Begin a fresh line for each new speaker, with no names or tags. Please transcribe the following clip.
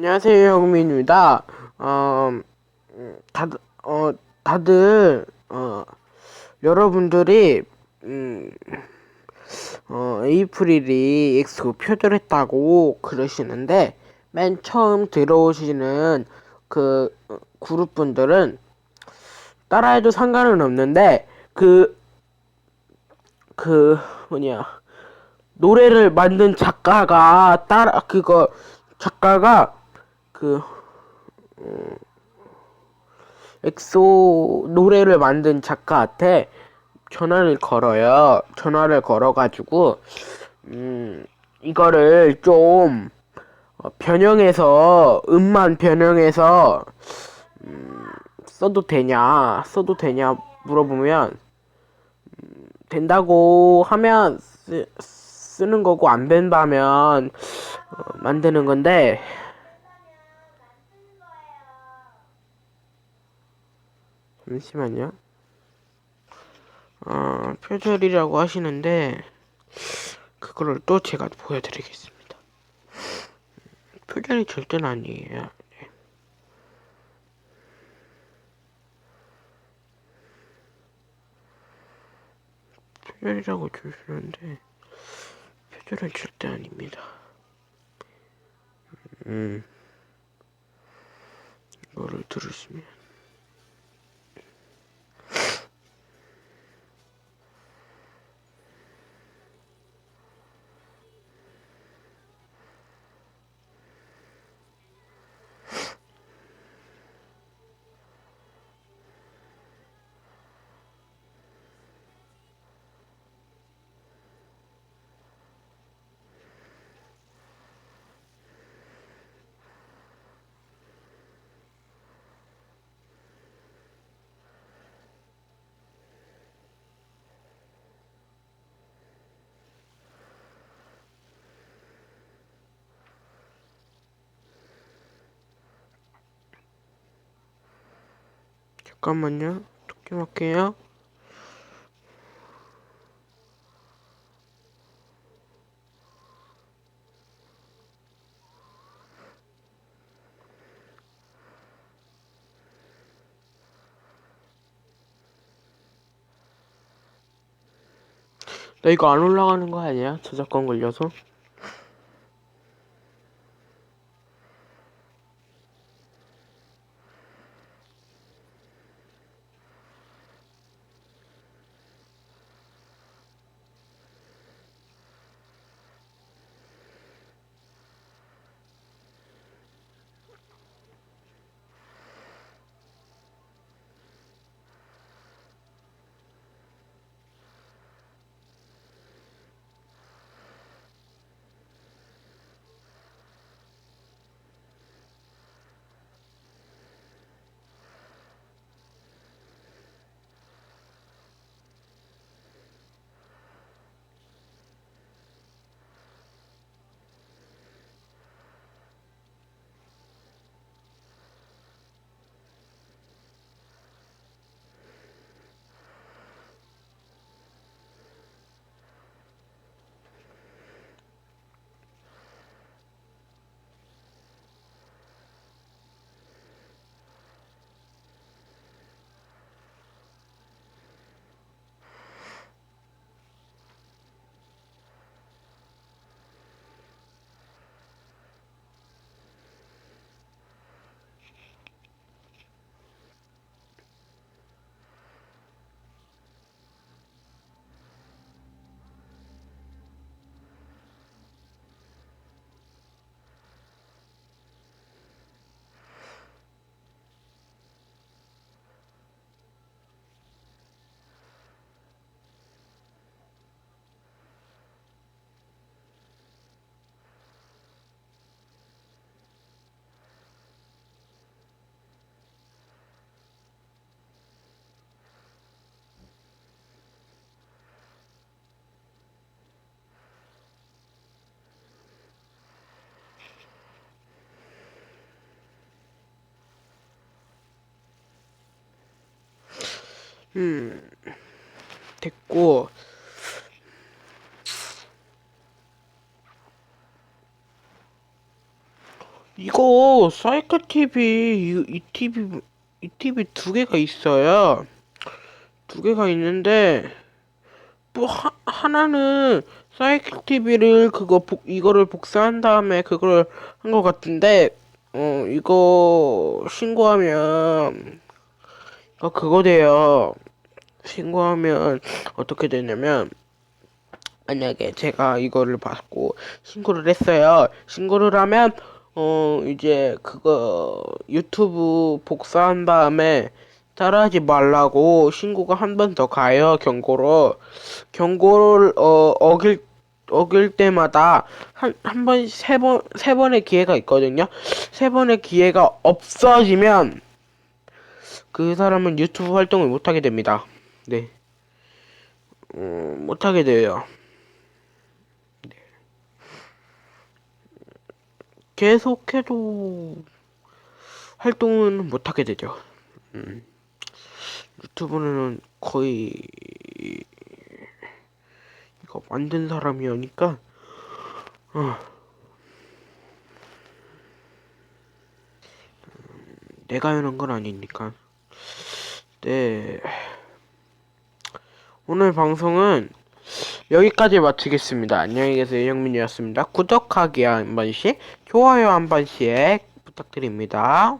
안녕하세요, 영민입니다. 어, 다들, 어, 다들, 어, 여러분들이, 음, 어, 에이프릴이 엑소 표절했다고 그러시는데, 맨 처음 들어오시는 그 어, 그룹 분들은 따라해도 상관은 없는데, 그, 그, 뭐냐, 노래를 만든 작가가 따라, 그거, 작가가 그 음, 엑소 노래를 만든 작가한테 전화를 걸어요. 전화를 걸어가지고 음, 이거를 좀 어, 변형해서 음만 변형해서 음, 써도 되냐 써도 되냐 물어보면 음, 된다고 하면 쓰, 쓰는 거고 안 된다면 어, 만드는 건데 잠시만요. 어, 표절이라고 하시는데 그거를 또 제가 보여드리겠습니다. 표절이 절대는 아니에요. 네. 표절이라고 주시는데 표절은 절대 아닙니다. 음, 이거를 들으시면 잠깐만요. 토끼 할게요. 나 이거 안 올라가는 거 아니야? 저작권 걸려서? 음, 됐고, 이거 사이클 TV 이, 이 TV 이 TV 두 개가 있어요. 두 개가 있는데 뭐 하, 하나는 사이클 TV를 그거 복 이거를 복사한 다음에 그걸 한 것 같은데 어 이거 신고하면 이거 그거 돼요. 신고하면 어떻게 되냐면 만약에 제가 이거를 받고 신고를 했어요. 신고를 하면 어 이제 그거 유튜브 복사한 다음에 따라하지 말라고 신고가 한 번 더 가요. 경고로 경고를 어 어길 어길 때마다 한 한 번 세 번 세 번의 기회가 있거든요. 세 번의 기회가 없어지면 그 사람은 유튜브 활동을 못 하게 됩니다. 네. 어, 못 하게 돼요. 계속해도 활동은 못하게 되죠. 음. 유튜브는 거의 이거 만든 사람이 오니까 어. 음, 내가 하는 건 아니니까. 네. 오늘 방송은 여기까지 마치겠습니다. 안녕히 계세요. 영민이었습니다. 구독하기 한 번씩, 좋아요 한 번씩 부탁드립니다.